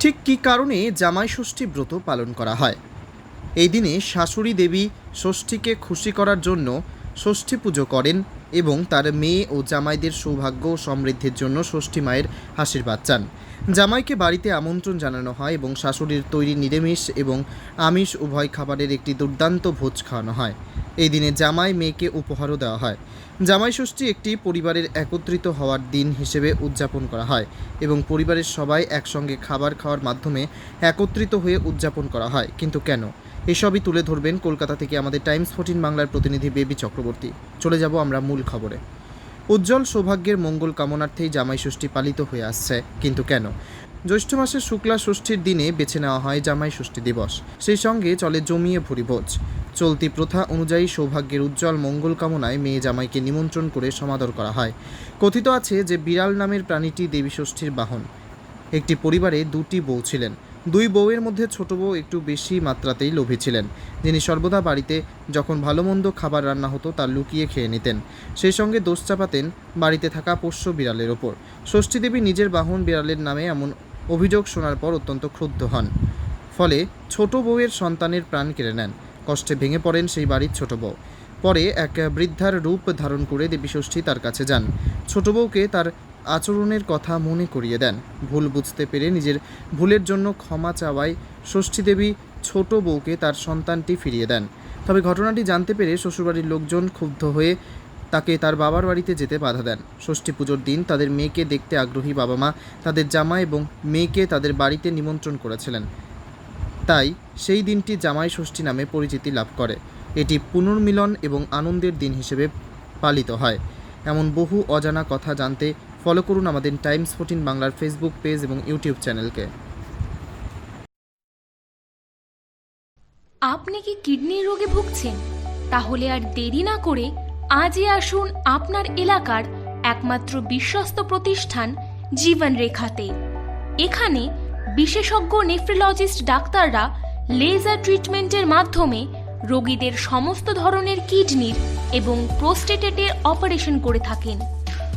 ঠিক কী কারণে জামাই ষষ্ঠী ব্রত পালন করা হয়? এই দিনে শাশুড়ি দেবী ষষ্ঠীকে খুশি করার জন্য ষষ্ঠী পুজো করেন এবং তার মেয়ে ও জামাইদের সৌভাগ্য ও সমৃদ্ধির জন্য ষষ্ঠী মায়ের আশীর্বাদ চান। জামাইকে বাড়িতে আমন্ত্রণ জানানো হয় এবং শাশুড়ির তৈরি নিরামিষ এবং আমিষ উভয় খাবারের একটি দুর্দান্ত ভোজ খাওয়ানো হয়। এই দিনে জামাই মেয়েকে উপহারও দেওয়া হয়। জামাই ষষ্ঠী একটি পরিবারের একত্রিত হওয়ার দিন হিসেবে উদযাপন করা হয় এবং পরিবারের সবাই একসঙ্গে খাবার খাওয়ার মাধ্যমে একত্রিত হয়ে উদযাপন করা হয়। কিন্তু কেন? এসবই তুলে ধরবেন কলকাতা থেকে আমাদের টাইমস ফোর্টিন বাংলার প্রতিনিধি বেবি চক্রবর্তী। চলে যাব আমরা মূল খবরে। উজ্জ্বল সৌভাগ্যের মঙ্গল কামনার্থেই জামাই ষষ্ঠী পালিত হয়ে আসছে। কিন্তু কেন? জ্যৈষ্ঠ মাসের শুক্লা ষষ্ঠীর দিনে বেছে নেওয়া হয় জামাই ষষ্ঠী দিবস। সেই সঙ্গে চলে জমিয়ে ভুরিভোজ চলতি প্রথা অনুযায়ী সৌভাগ্যের উজ্জ্বল মঙ্গল কামনায় মেয়ে জামাইকে নিমন্ত্রণ করে সমাদর করা হয়। কথিত আছে যে বিড়াল নামের প্রাণীটি দেবী ষষ্ঠীর বাহন। একটি পরিবারে দুটি বউ ছিলেন। দুই বউয়ের মধ্যে ছোট বউ একটু বেশি মাত্রাতেই লোভী ছিলেন। যিনি সর্বদা বাড়িতে যখন ভালো মন্দ খাবার রান্না হতো, তা লুকিয়ে খেয়ে নিতেন। সেই সঙ্গে দোষ চাপাতেন বাড়িতে থাকা পোষ্য বিড়ালের ওপর। ষষ্ঠী দেবী নিজের বাহন বিড়ালের নামে এমন অভিযোগ শোনার পর অত্যন্ত ক্ষুব্ধ হন। ফলে ছোট বউয়ের সন্তানের প্রাণ কেড়ে নেন। কষ্টে ভেঙে পড়েন সেই বাড়ির ছোট বউ। পরে এক বৃদ্ধার রূপ ধারণ করে দেবী ষষ্ঠী তার কাছে যান। ছোট বউকে তার আচরণের কথা মনে করিয়ে দেন। ভুল বুঝতে পেরে নিজের ভুলের জন্য ক্ষমা চাওয়ায় ষষ্ঠী দেবী ছোট বউকে তার সন্তানটি ফিরিয়ে দেন। তবে ঘটনাটি জানতে পেরে শ্বশুরবাড়ির লোকজন ক্ষুব্ধ হয়ে তাকে তার বাবার বাড়িতে যেতে বাধা দেন। ষষ্ঠী পুজোর দিন তাদের মেয়েকে দেখতে আগ্রহী বাবা মা তাদের জামা এবং মেয়েকে তাদের বাড়িতে নিমন্ত্রণ করেছিলেন। তাই সেই দিনটি জামাই ষষ্ঠী নামে পরিচিতি লাভ করে। এটি পুনর্মিলন এবং আনন্দের দিন হিসেবে পালিত হয়। এমন বহু অজানা কথা জানতে ফলো করুন আমাদের টাইমস ফোর্টিন বাংলার ফেসবুক পেজ এবং ইউটিউব চ্যানেলকে। আপনি কি কিডনির রোগে ভুগছেন? তাহলে আর দেরি না করে আজই আসুন আপনার এলাকার একমাত্র বিশ্বস্ত প্রতিষ্ঠান জীবন রেখাতে এখানে বিশেষজ্ঞ নেফ্রোলজিস্ট ডাক্তাররা লেজার ট্রিটমেন্টের মাধ্যমে রোগীদের সমস্ত ধরনের কিডনির এবং প্রোস্টেটেটের অপারেশন করে থাকেন।